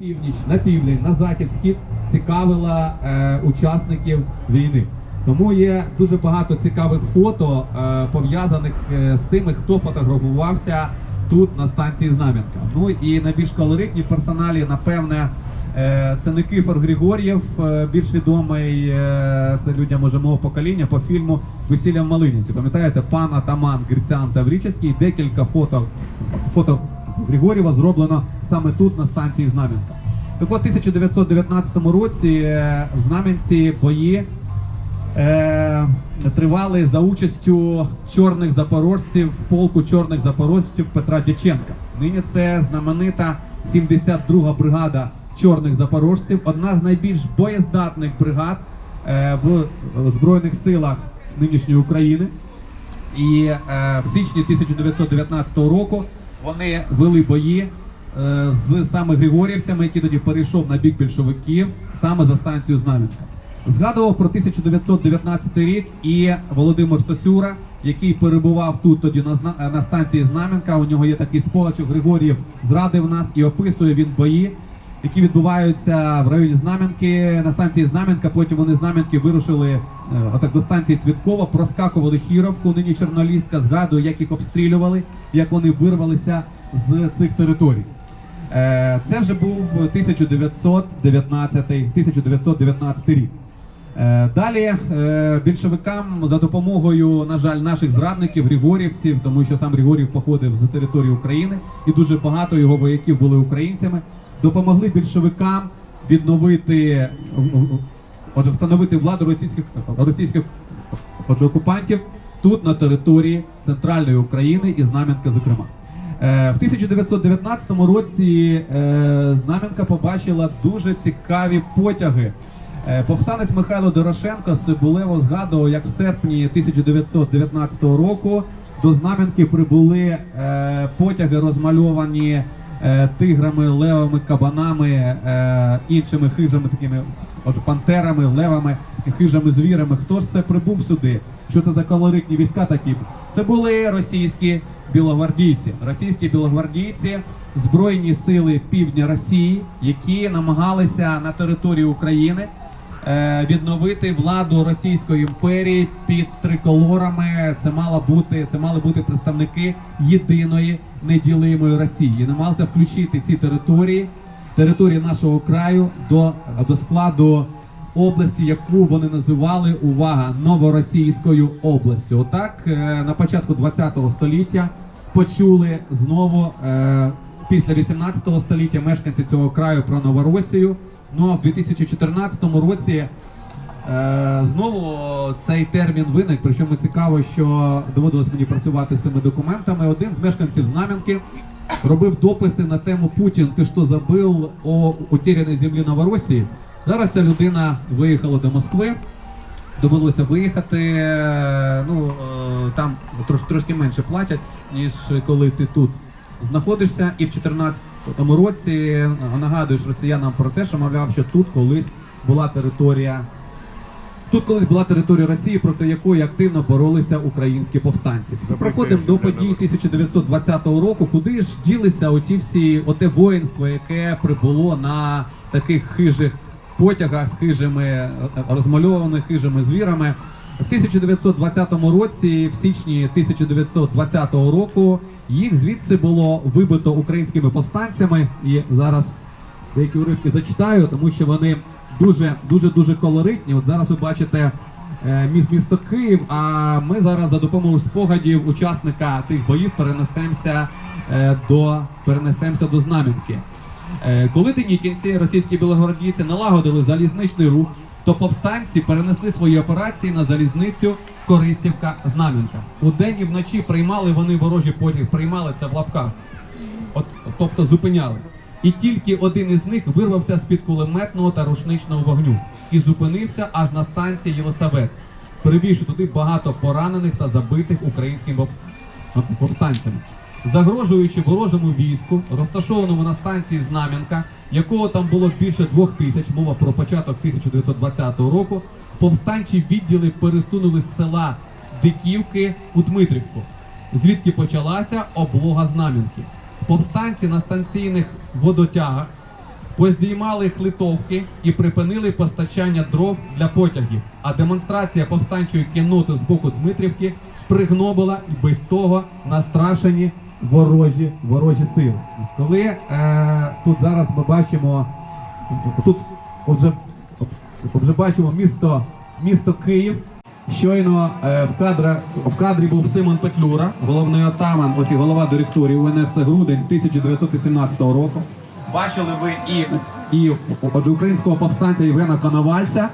північ, на південь, на захід, схід цікавила е, учасників війни. Тому є дуже багато цікавих фото е, пов'язаних е, з тими, хто фотографувався тут на станції Знам'янка. Ну і найбільш колоритні персоналі, напевне, е, це Никифор Григор'єв, е, більш відомий е, це людям уже мого покоління по фільму Весілля в Малиніці. Пам'ятаєте, пан Атаман Грицян Таврічевський, декілька фото, фото Григорєва зроблено саме тут, на станції Знам'янка. Так от, 1919 році е, в Знам'янці бої е, тривали за участю чорних запорожців, полку чорних запорожців Петра Дяченка. Нині це знаменита 72-га бригада чорних запорожців, одна з найбільш боєздатних бригад е, в Збройних силах нинішньої України. І е, в січні 1919 року вони вели бої е, з саме Григорівцями, які тоді перейшов на бік більшовиків, саме за станцію Знам'янка. Згадував про 1919 рік і Володимир Сосюра, який перебував тут тоді на, на станції Знам'янка. У нього є такий спогад, що Григорів зрадив нас і описує він бої, які відбуваються в районі Знам'янки. На станції Знам'янка, потім вони Знам'янки вирушили е, отак до станції Цвіткова, проскакували Хіровку, нині Чорноліська, згадує, як їх обстрілювали, як вони вирвалися з цих територій. Е, Це вже був 1919, 1919 рік. Е, Далі е, більшовикам за допомогою, на жаль, наших зрадників, Григорівців, тому що сам Григорів походив з території України, і дуже багато його вояків були українцями, допомогли більшовикам відновити, отже, встановити владу російських російських отже, окупантів тут на території центральної України і Знам'янка, зокрема. Е, В 1919 році е, Знам'янка побачила дуже цікаві потяги. Е, Повстанець Михайло Дорошенко з Цибулево згадував, як в серпні 1919 року до Знам'янки прибули потяги, розмальовані тиграми, левами, кабанами, е, іншими хижими такими от пантерами, левами, хижими звірами. Хто ж це прибув сюди? Що це за колоритні війська такі? Це були російські білогвардійці. Російські білогвардійці, збройні сили півдня Росії, які намагалися на території України е, відновити владу Російської імперії під триколорами. Це мала бути, це мали бути представники єдиної неділимої Росії. І намагалися включити ці території, території нашого краю до, до складу області, яку вони називали увага новоросійською областю. Отак е, на початку 20 століття почули знову е, після 18 століття мешканці цього краю про Новоросію. Ну а в 2014 році Знову цей термін виник, причому цікаво, що доводилось мені працювати з цими документами. Один з мешканців Знам'янки робив дописи на тему Путін, ти що забив о утеряній землі Новоросії. Зараз ця людина виїхала до Москви. Довелося виїхати. е, Ну е, там трош, трошки менше платять, ніж коли ти тут знаходишся. І в 2014 році нагадуєш росіянам про те, що мовляв, що тут колись була територія. Тут колись була територія Росії, проти якої активно боролися українські повстанці. Проходимо до подій 1920 року. Куди ж ділися оті всі оте воїнство, яке прибуло на таких хижих потягах з хижими е, розмальованими хижими звірами? В 1920 році, в січні 1920 року, їх звідси було вибито українськими повстанцями. І зараз деякі уривки зачитаю, тому що вони дуже дуже дуже колоритні. От зараз ви бачите е, міс- місто Київ. А ми зараз за допомогою спогадів учасника тих боїв перенесемося е, до перенесемося до Знам'янки. Е, Коли денікінці, російські білогвардійці, налагодили залізничний рух, то повстанці перенесли свої операції на залізницю Користівка Знам'янка. У день і вночі приймали вони ворожі потяги, приймали це в лапках. От, тобто зупиняли. І тільки один із них вирвався з-під кулеметного та рушничного вогню і зупинився аж на станції Єлисавет, привівши туди багато поранених та забитих українськими повстанцями. Загрожуючи ворожому війську, розташованому на станції Знам'янка, якого там було більше двох тисяч, мова про початок 1920 року, повстанчі відділи пересунули з села Диківки у Дмитрівку, звідки почалася облога Знам'янки. Повстанці на станційних водотягах поздіймали хлитовки і припинили постачання дров для потягів. А демонстрація повстанчої кінноти з боку Дмитрівки пригнобила і без того настрашені ворожі, ворожі сили. Коли е, тут зараз ми бачимо, тут отже, вже бачимо місто, місто Київ. Щойно е, в, кадра, в кадрі був Симон Петлюра, головний отаман, ось і голова директорії УНР, грудень 1918 року. Бачили ви і, і отже, українського повстанця Євгена Коновальця.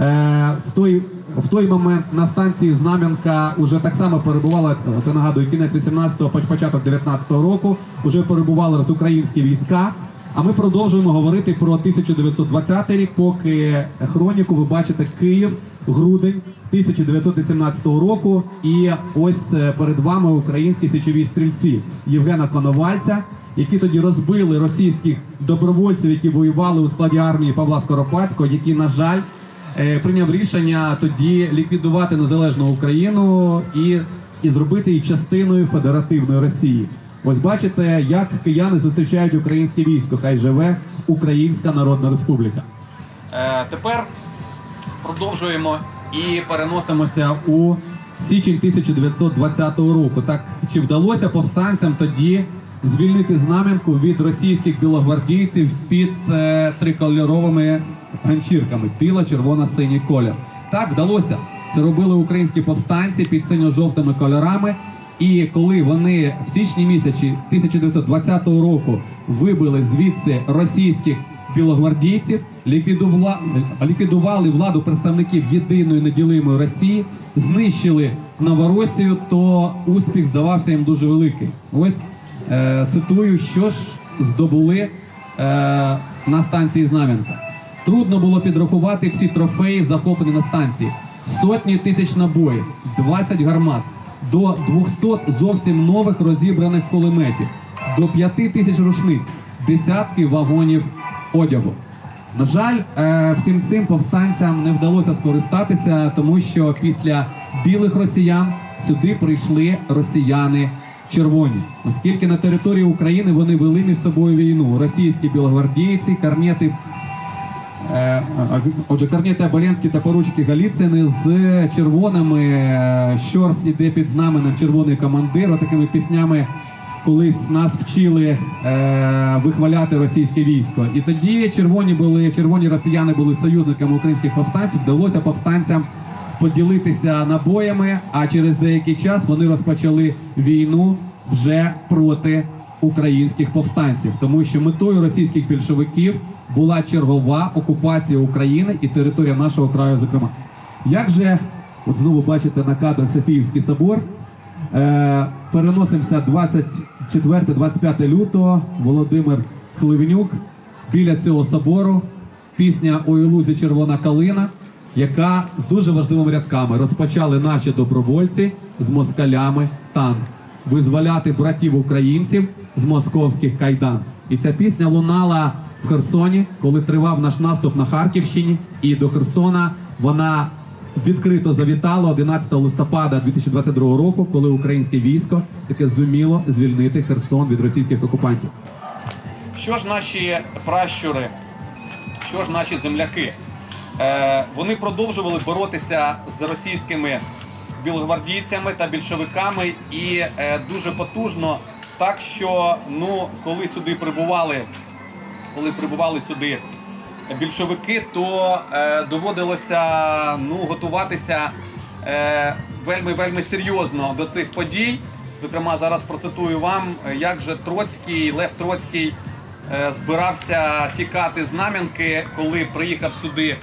Е, в, той, в той момент на станції Знам'янка вже так само перебувала, це нагадую, кінець 18-го, поч- початок 19-го року, вже перебували українські війська. А ми продовжуємо говорити про 1920 рік, поки хроніку ви бачите Київ, грудень 1917 року. І ось е, перед вами українські січові стрільці Євгена Коновальця, які тоді розбили російських добровольців, які воювали у складі армії Павла Скоропадського, які, на жаль, е, прийняв рішення тоді ліквідувати незалежну Україну і, і зробити її частиною федеративної Росії. Ось бачите, як кияни зустрічають українське військо. Хай живе Українська Народна Республіка. Е, тепер продовжуємо і переносимося у січень 1920 року. Так чи вдалося повстанцям тоді звільнити знам'янку від російських білогвардійців під е, трикольоровими ганчірками біла, червона, синій колір? Так вдалося. Це робили українські повстанці під синьо-жовтими кольорами. І коли вони в січні місяці 1920 року вибили звідси російських білогвардійців, ліквідували, владу представників єдиної неділимої Росії, знищили Новоросію, то успіх здавався їм дуже великий. Ось е, цитую, що ж здобули е, на станції Знам'янка. Трудно було підрахувати всі трофеї, захоплені на станції. Сотні тисяч набоїв, 20 гармат, до 200 зовсім нових розібраних кулеметів, до 5 тисяч рушниць, десятки вагонів одягу. На жаль, е, всім цим повстанцям не вдалося скористатися, тому що після білих росіян сюди прийшли росіяни червоні, оскільки на території України вони вели між собою війну. Російські білогвардійці, карнети Е, Отже, Корнєти Аболенський та поручики Галіцини з червоними е, Щорс іде під знаменем червоний командир. Такими піснями колись нас вчили е, вихваляти російське військо. І тоді червоні були червоні росіяни були союзниками українських повстанців. Вдалося повстанцям поділитися набоями. А через деякий час вони розпочали війну вже проти українських повстанців, тому що метою російських більшовиків була чергова окупація України і територія нашого краю, зокрема. Як же, от знову бачите на кадрах Софіївський собор, е, переносимося 24-25 лютого, Володимир Хливнюк біля цього собору, пісня «Ой у лузі червона калина, яка з дуже важливими рядками розпочали наші добровольці з москалями танк визволяти братів українців з московських кайдан. І ця пісня лунала в Херсоні, коли тривав наш наступ на Харківщині. І до Херсона вона відкрито завітала 11 листопада 2022 року, коли українське військо таке зуміло звільнити Херсон від російських окупантів. Що ж наші пращури, що ж наші земляки? Е, вони продовжували боротися з російськими білогвардійцями та більшовиками і е, дуже потужно, так що ну, коли сюди прибували, коли прибували сюди більшовики, то е, доводилося ну, готуватися е, вельми вельми серйозно до цих подій. Зокрема, зараз процитую вам, як же Троцький, Лев Троцький е, збирався тікати з Знам'янки, коли приїхав сюди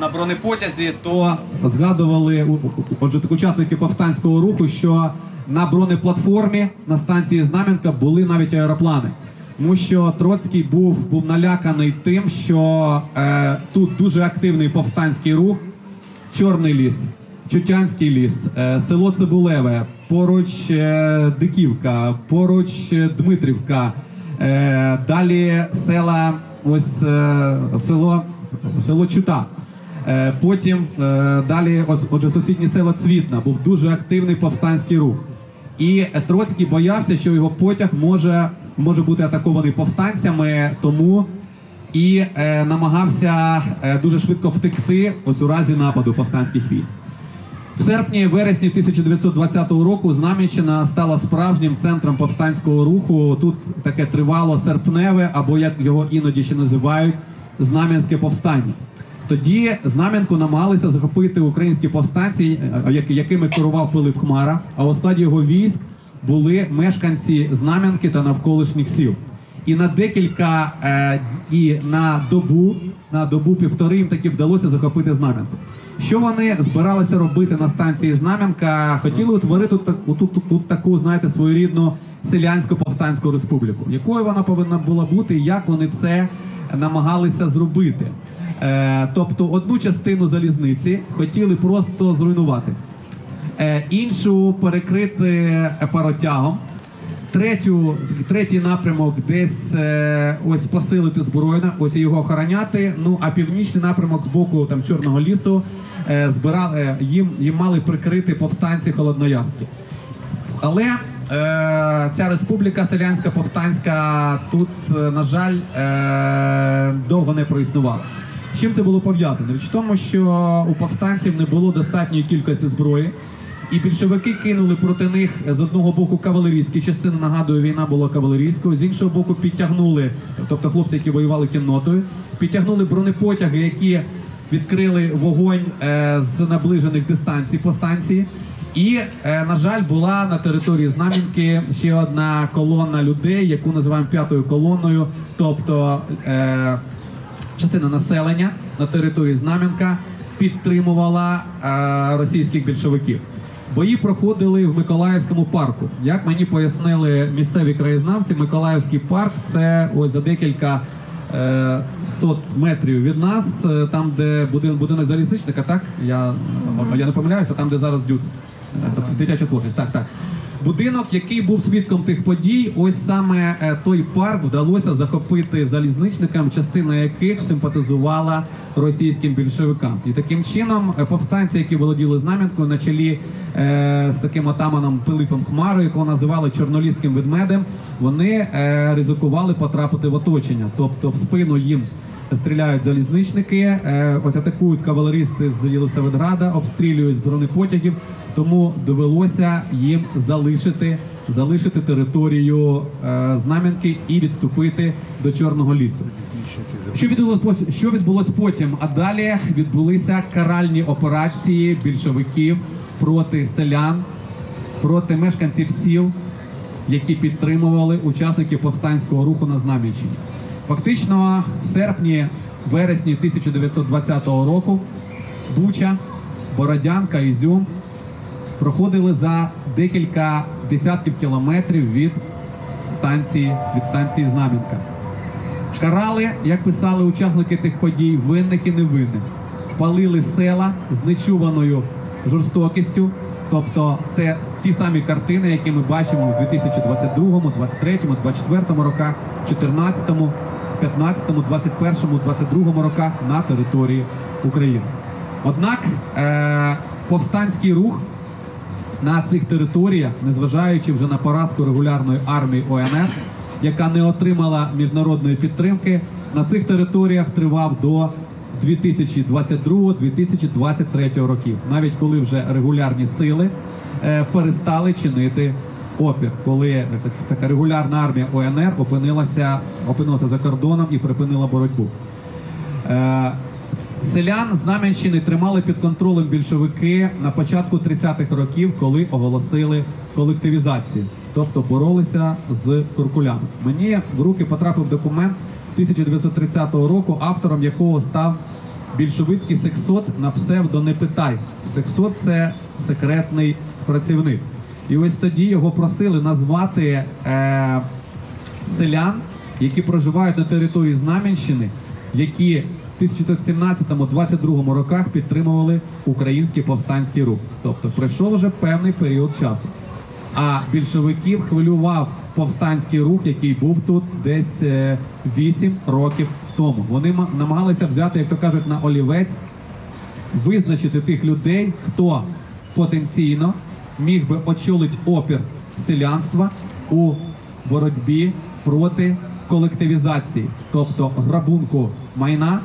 на бронепотязі, то згадували отже, так учасники повстанського руху, що на бронеплатформі на станції Знам'янка були навіть аероплани. Тому що Троцький був, був наляканий тим, що е, тут дуже активний повстанський рух, Чорний ліс, Чутянський ліс, е, село Цибулеве, поруч е, Диківка, поруч е, Дмитрівка, е, далі села, ось е, село, село Чута. Е, Потім е, далі, ось, отже, сусіднє село Цвітна, був дуже активний повстанський рух. І Троцький боявся, що його потяг може, може бути атакований повстанцями, тому і е, намагався е, дуже швидко втекти ось у разі нападу повстанських військ. В серпні вересні 1920 року Знам'янщина стала справжнім центром повстанського руху. Тут таке тривало серпневе, або як його іноді ще називають, Знам'янське повстання. Тоді Знам'янку намагалися захопити українські повстанці, е, якими керував Пилип Хмара. А у складі його військ були мешканці Знам'янки та навколишніх сіл. І на декілька е, і на добу, на добу півтори їм таки вдалося захопити Знам'янку. Що вони збиралися робити на станції Знам'янка? Хотіли утворити тут, тут, тут, таку, знаєте, своєрідну селянську повстанську республіку. Якою вона повинна була бути, як вони це намагалися зробити? Е, тобто одну частину залізниці хотіли просто зруйнувати, іншу перекрити паротягом. Третю, третій напрямок десь е, ось посилити збройно, ось його охороняти. Ну а північний напрямок з боку там Чорного лісу е, збирали е, їм, їм мали прикрити повстанці холодноярські. Але е, ця республіка селянська повстанська тут, е, на жаль, е, довго не проіснувала. Чим це було пов'язано? В тому, що у повстанців не було достатньої кількості зброї, і більшовики кинули проти них е, з одного боку кавалерійські частини. Нагадую, війна була кавалерійською, з іншого боку, підтягнули, тобто хлопці, які воювали кіннотою, підтягнули бронепотяги, які відкрили вогонь е, з наближених дистанцій по станції. І, е, на жаль, була на території Знам'янки ще одна колона людей, яку називаємо п'ятою колоною, тобто частина населення на території Знам'янка підтримувала російських більшовиків. Бої проходили в Миколаївському парку. Як мені пояснили місцеві краєзнавці, Миколаївський парк це ось за декілька е, сот метрів від нас, е, там, де будин, будинок залізничника, так? Я, я не помиляюся, там, де зараз дюц. Е, Дитяча творчість, так, так. Будинок, який був свідком тих подій, ось саме е, той парк вдалося захопити залізничникам, частина яких симпатизувала російським більшовикам. І таким чином е, повстанці, які володіли знам'янкою на чолі е, з таким отаманом Пилипом Хмарою, якого називали чорноліським ведмедем, вони е, ризикували потрапити в оточення, тобто в спину їм стріляють залізничники, е, ось атакують кавалеристи з Єлисаветграда, обстрілюють з бронепотягів. Тому довелося їм залишити, залишити територію е, Знам'янки і відступити до Чорного лісу. Що відбулося, що відбулося потім? А далі відбулися каральні операції більшовиків проти селян, проти мешканців сіл, які підтримували учасників повстанського руху на Знам'янщині. Фактично, в серпні, вересні 1920 року Буча, Бородянка, Ізюм проходили за декілька десятків кілометрів від станції, від станції Знам'янка. Карали, як писали учасники тих подій, винних і невинних. Палили села з нечуваною жорстокістю, тобто те, ті самі картини, які ми бачимо в 2022, 23, 24 роках, 14, 15, 21, 22 роках на території України. Однак е- повстанський рух на цих територіях, незважаючи вже на поразку регулярної армії ОНР, яка не отримала міжнародної підтримки, на цих територіях тривав до 2022-2023 років, навіть коли вже регулярні сили е, перестали чинити опір, коли е, така регулярна армія ОНР опинилася, опинилася за кордоном і припинила боротьбу. Е, Селян Знам'янщини тримали під контролем більшовики на початку 30-х років, коли оголосили колективізацію, тобто боролися з туркулями. Мені в руки потрапив документ 1930 року, автором якого став більшовицький сексот на псевдо «Не питай». Сексот це секретний працівник. І ось тоді його просили назвати е, селян, які проживають на території Знам'янщини, які в 1917-22 роках підтримували український повстанський рух. Тобто пройшов вже певний період часу. А більшовиків хвилював повстанський рух, який був тут десь е, 8 років тому. Вони намагалися взяти, як то кажуть, на олівець визначити тих людей, хто потенційно міг би очолити опір селянства у боротьбі проти колективізації, тобто грабунку майна,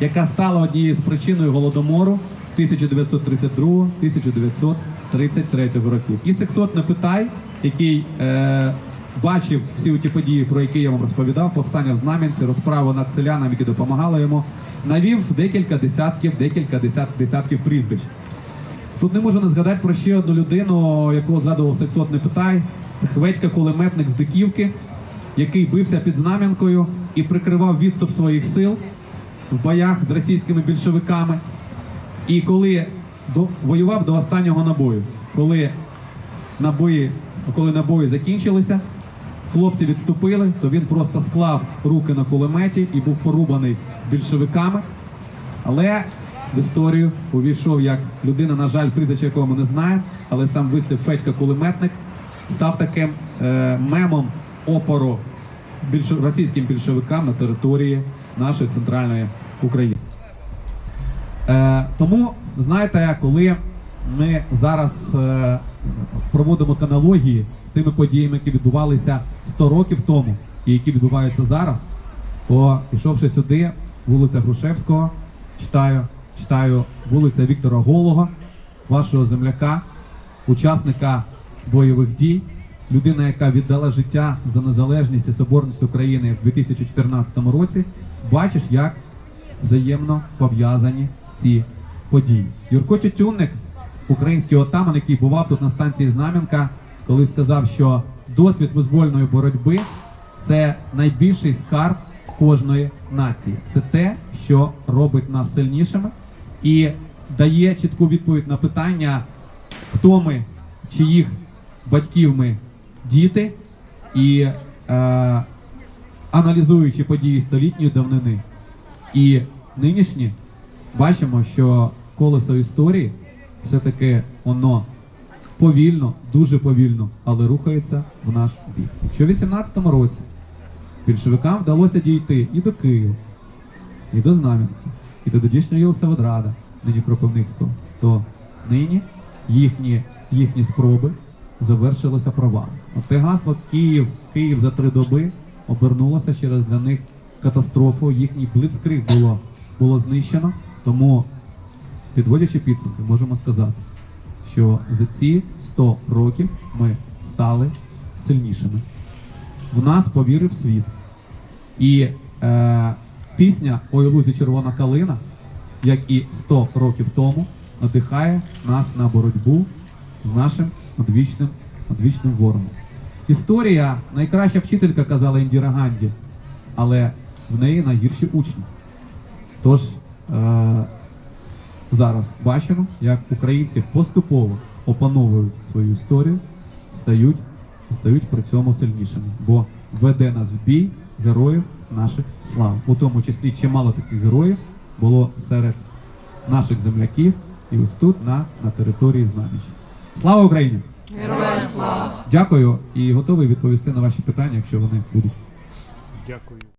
яка стала однією з причиною голодомору 1932-1933 років. І Сексот Непитай, який е, бачив всі ті події, про які я вам розповідав, повстання в Знам'янці, розправу над селянами, які допомагали йому, навів декілька десятків, декілька десят, десятків прізвищ. Тут не можу не згадати про ще одну людину, яку згадував Сексот Непитай. Це Хведька кулеметник з Диківки, який бився під Знам'янкою і прикривав відступ своїх сил в боях з російськими більшовиками. І коли до, воював до останнього набою, коли набої, коли набої закінчилися, хлопці відступили, то він просто склав руки на кулеметі і був порубаний більшовиками. Але в історію увійшов як людина, на жаль, прізвище якого ми не знаємо, але сам вислів Федька кулеметник став таким е, мемом опору більшо- російським більшовикам на території нашої центральної України. Е, тому, знаєте, коли ми зараз е, проводимо аналогії з тими подіями, які відбувалися 100 років тому і які відбуваються зараз, то пішовши сюди, вулиця Грушевського, читаю, читаю вулиця Віктора Голого, вашого земляка, учасника бойових дій, людина, яка віддала життя за незалежність і соборність України в 2014 році, бачиш, як взаємно пов'язані ці події. Юрко Тютюнник, український отаман, який бував тут на станції Знам'янка, коли сказав, що досвід визвольної боротьби це найбільший скарб кожної нації. Це те, що робить нас сильнішими і дає чітку відповідь на питання, хто ми, чиїх батьків ми діти, і е, аналізуючи події столітньої давнини і нинішні, бачимо, що колесо історії все-таки воно повільно, дуже повільно, але рухається в наш бік. Якщо в 18-му році більшовикам вдалося дійти і до Києва, і до Знам'янки, і до тодішнього Єлисаветграда, нині Кропивницького, то нині їхні, їхні спроби завершилися провалом. Те гасло Київ, Київ за три доби обернулося через для них катастрофу. Їхній блицкриг було, було знищено. Тому, підводячи підсумки, можемо сказати, що за ці 100 років ми стали сильнішими. В нас повірив світ. І е, пісня Ой лузі червона калина, як і 100 років тому, надихає нас на боротьбу з нашим одвічним, одвічним ворогом. Історія найкраща вчителька, казала Індіра Ганді, але в неї найгірші учні. Тож е, зараз бачимо, як українці поступово опановують свою історію, стають, стають при цьому сильнішими. Бо веде нас в бій героїв наших слав. У тому числі чимало таких героїв було серед наших земляків і ось тут на, на території Знаміч. Слава Україні! Героям слава! Дякую і готовий відповісти на ваші питання, якщо вони будуть. Дякую.